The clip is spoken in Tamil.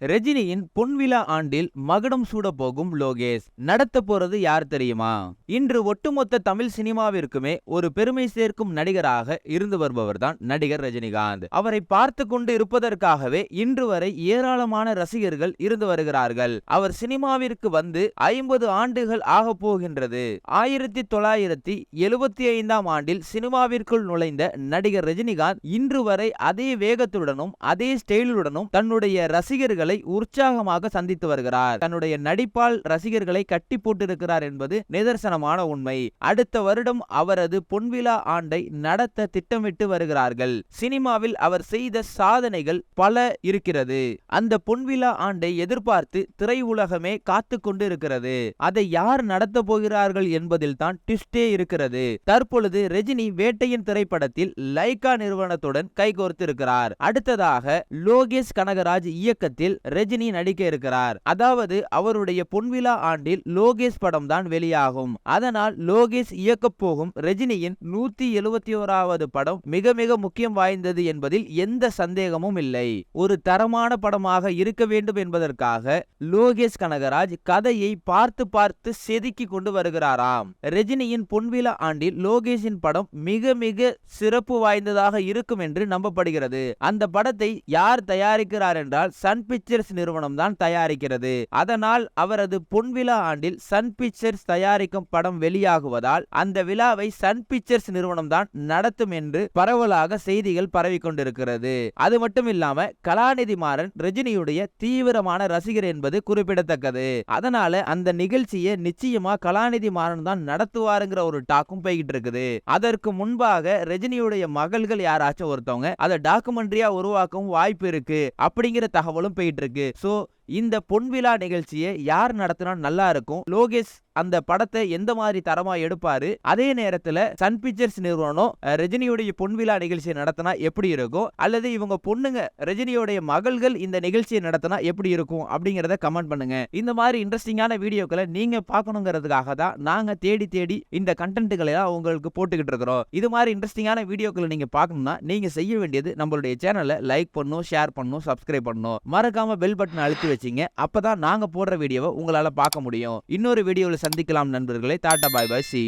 ரஜினியின் பொன்விழா ஆண்டில் மகுடம் சூட போகும் லோகேஷ். நடத்த போறது யார் தெரியுமா? இன்று ஒட்டுமொத்த தமிழ் சினிமாவிற்குமே ஒரு பெருமை சேர்க்கும் நடிகராக இருந்து வருபவர் தான் நடிகர் ரஜினிகாந்த். அவரை பார்த்து கொண்டு இருப்பதற்காகவே இன்று வரை ஏராளமான ரசிகர்கள் இருந்து வருகிறார்கள். அவர் சினிமாவிற்கு வந்து ஐம்பது ஆண்டுகள் ஆக போகின்றது. ஆயிரத்தி தொள்ளாயிரத்தி எழுபத்தி ஐந்தாம் ஆண்டில் சினிமாவிற்குள் நுழைந்த நடிகர் ரஜினிகாந்த் இன்று வரை அதே வேகத்துடனும் அதே ஸ்டைலுடனும் தன்னுடைய ரசிகர்கள் உற்சாகமாக சந்தித்து வருகிறார். தன்னுடைய நடிப்பால் ரசிகர்களை கட்டி போட்டிருக்கிறார் என்பது நிதர்சனமான உண்மை. அடுத்த வருடம் அவரது பொன்விழா ஆண்டை நடத்த திட்டமிட்டு வருகிறார்கள். சினிமாவில் அவர் செய்த சாதனைகள் பல இருக்கிறது. அந்த பொன்விழா ஆண்டை எதிர்பார்த்து திரையுலகமே காத்து கொண்டு இருக்கிறது அதை யார் நடத்த போகிறார்கள் என்பதில் தான் ட்விஸ்டே இருக்கிறது. தற்பொழுது ரஜினி வேட்டையின் திரைப்படத்தில் லைகா நிறுவனத்துடன் கைகோர்த்திருக்கிறார். அடுத்ததாக லோகேஷ் கனகராஜ் இயக்கத்தில் ரஜினி நடிக்க இருக்கிறார். அதாவது அவருடைய பொன்விழா ஆண்டில் லோகேஷ் படம் தான் வெளியாகும். அதனால் லோகேஷ் இயக்கப் போகும் ரஜினியின் நூத்தி எழுபத்தி ஓராவது படம் மிக மிக முக்கியம் வாய்ந்தது என்பதில் எந்த சந்தேகமும் இல்லை. ஒரு தரமான படமாக இருக்க வேண்டும் என்பதற்காக லோகேஷ் கனகராஜ் கதையை பார்த்து பார்த்து செதுக்கி கொண்டு வருகிறாராம். ரஜினியின் பொன்விழா ஆண்டில் லோகேஷின் படம் மிக மிக சிறப்பு வாய்ந்ததாக இருக்கும் என்று நம்பப்படுகிறது. அந்த படத்தை யார் தயாரிக்கிறார் என்றால் சன் பிக்சர்ஸ் நிறுவனம் தான் தயாரிக்கிறது. அதனால் அவரது பொன்விழா ஆண்டில் சன் பிக்சர்ஸ் தயாரிக்கும் படம் வெளியாகுவதால் அந்த விழாவை சன் பிக்சர்ஸ் நிறுவனம் தான் நடத்தும் என்று பரவலாக செய்திகள் பரவி கொண்டிருக்கிறது. அது மட்டும் இல்லாம கலாநிதி மாறன் ரஜினியுடைய தீவிரமான ரசிகர் என்பது குறிப்பிடத்தக்கது. அதனால அந்த நிகழ்ச்சியை நிச்சயமா கலாநிதி மாறன் தான் நடத்துவாருங்கிற ஒரு டாக்கும் போய்கிட்டு இருக்குது அதற்கு முன்பாக ரஜினியுடைய மகள்கள் யாராச்சும் ஒருத்தவங்க அதை டாக்குமெண்ட்ரியா உருவாக்கவும் வாய்ப்பு இருக்கு. அப்படிங்கிற தகவலும் போயிட்டு இருக்கு. சோ இந்த பொன்விழா நிகழ்ச்சியை யார் நடத்தினா நல்லா இருக்கும்? லோகேஷ் அந்த படத்தை எந்த மாதிரி தரமா எடுப்பாரு? அதே நேரத்துல சன் பிக்சர்ஸ் நிறுவனம் ரஜினியுடைய பொன்விழா நிகழ்ச்சியை நடத்தினா எப்படி இருக்கும்? அல்லது இவங்க பொண்ணுங்க ரஜினியுடைய மகள்கள் இந்த நிகழ்ச்சியை நடத்தினா எப்படி இருக்கும்? அப்படிங்கறத கமெண்ட் பண்ணுங்க. இந்த மாதிரி இன்ட்ரெஸ்டிங்கான வீடியோக்களை நீங்க பார்க்கணுங்கிறதுக்காக தான் நாங்க தேடி தேடி இந்த கண்டென்ட்டுகளை எல்லாம் உங்களுக்கு போட்டுக்கிட்டு இருக்கிறோம். இது மாதிரி இன்ட்ரெஸ்டிங்கான வீடியோக்களை நீங்க பார்க்கணும்னா நீங்க செய்ய வேண்டியது நம்மளுடைய சேனலை லைக் பண்ணும் ஷேர் பண்ணும் சப்ஸ்கிரைப் பண்ணும். மறக்காம பெல் பட்டன் அழுத்தி வச்சீங்க. அப்பதான் நாங்க போடுற வீடியோவை உங்களால பார்க்க முடியும். இன்னொரு வீடியோவில் சந்திக்கலாம் நண்பர்களே. டாடா பாய் பாய். See